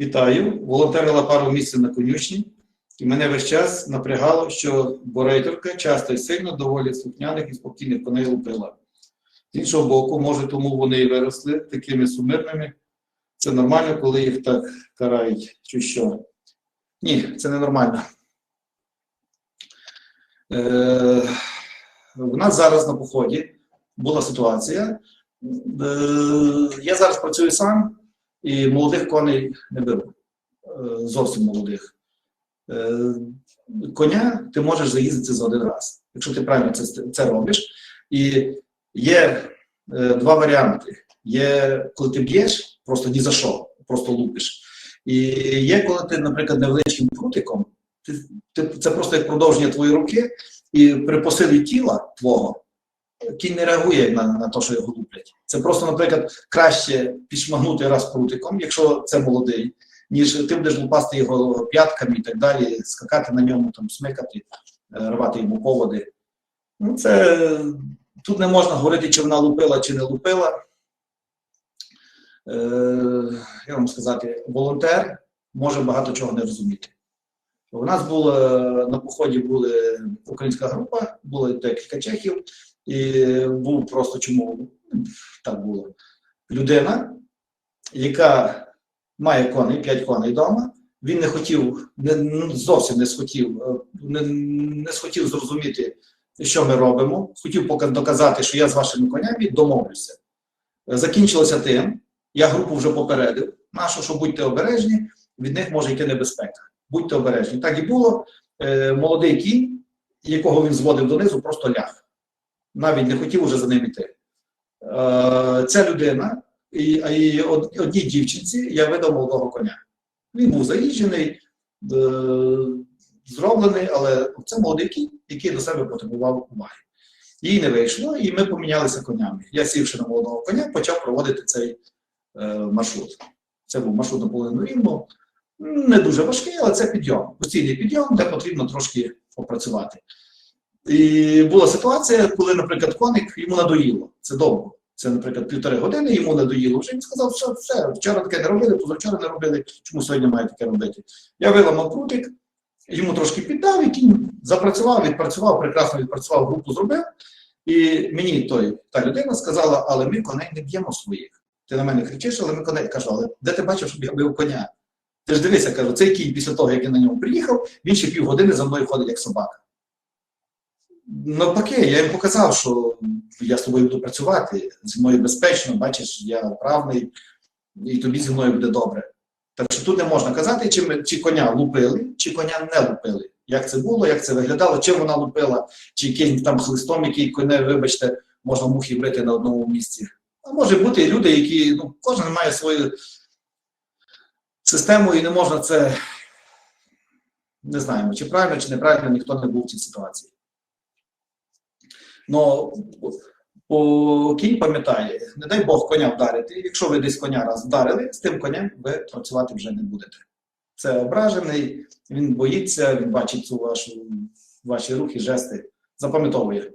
Вітаю. Волонтерила пару місяців на конюшні, і мене весь час напрягало, що борейторка часто і сильно доволі слухняних і спокійних коней лупила. З іншого боку, може, тому вони і виросли такими сумирними. Це нормально, коли їх так карають, чи що? Ні, це не нормально. Е, у нас зараз на поході була ситуація. Е, я зараз працюю сам і молодих коней не беру. Е, зовсім молодих. Е, коня ти можеш заїздити за один раз, якщо ти правильно це, це робиш. І є е, два варіанти: є, коли ти б'єш, просто ні за що, просто лупиш. І є, коли ти, наприклад, невеличким прутиком, ти, ти, це просто як продовження твоєї руки, і при посилі тіла твого кінь не реагує на, на те, що його луплять. Це просто, наприклад, краще підшмагнути раз прутиком, якщо це молодий, ніж ти будеш лупасти його п'ятками і так далі, скакати на ньому, там, смикати, е, рвати йому поводи. Ну, це тут не можна говорити, чи вона лупила, чи не лупила. Е, я вам сказати, волонтер може багато чого не розуміти. У нас було на поході була українська група, було декілька чехів, і був просто чому так було. Людина, яка має коней, 5 коней вдома, він не хотів, не, ну, зовсім не схотів, е, не, не схотів зрозуміти, що ми робимо. Хотів доказати, що я з вашими конями домовлюся. Закінчилося тим, я групу вже попередив. Нашу, що будьте обережні, від них може йти небезпека. Будьте обережні. Так і було. Е, молодий кінь, якого він зводив донизу, просто ляг. Навіть не хотів уже за ним йти. Е, ця людина, і, і одній дівчинці я видав молодого коня. Він був заїжджений, е, зроблений, але це молодий кінь, який до себе потребував уваги. Їй не вийшло, і ми помінялися конями. Я сівши на молодого коня, почав проводити цей е, маршрут. Це був маршрут на половину рівну. Не дуже важкий, але це підйом. Постійний підйом, де потрібно трошки попрацювати. І була ситуація, коли, наприклад, коник йому надоїло. Це довго. Це, наприклад, півтори години йому надоїло. Вже він сказав, що все, вчора таке не робили, позавчора не робили, чому сьогодні має таке робити. Я виламав прутик, йому трошки піддав, і кінь запрацював, відпрацював, прекрасно відпрацював, групу зробив. І мені той, та людина сказала, але ми коней не б'ємо своїх. Ти на мене кричиш, але ми коней кажу, але де ти бачив, щоб я бив коня? Ти ж дивися, кажу, цей кінь після того, як я на ньому приїхав, він ще півгодини за мною ходить, як собака. Навпаки, я їм показав, що я з тобою буду працювати, зі мною безпечно, бачиш, я вправний, і тобі зі мною буде добре. Так що тут не можна казати, чи, ми, чи коня лупили, чи коня не лупили. Як це було, як це виглядало, чим вона лупила, чи яким там хлистом, який коне, вибачте, можна мухи брити на одному місці. А може бути і люди, які ну, кожен має свою систему, і не можна це не знаємо, чи правильно, чи неправильно, ніхто не був в цій ситуації. Но о, кінь пам'ятає, не дай Бог коня вдарити. Якщо ви десь коня раз вдарили, з тим конем ви працювати вже не будете. Це ображений, він боїться, він бачить цю вашу, ваші рухи, жести, запам'ятовує.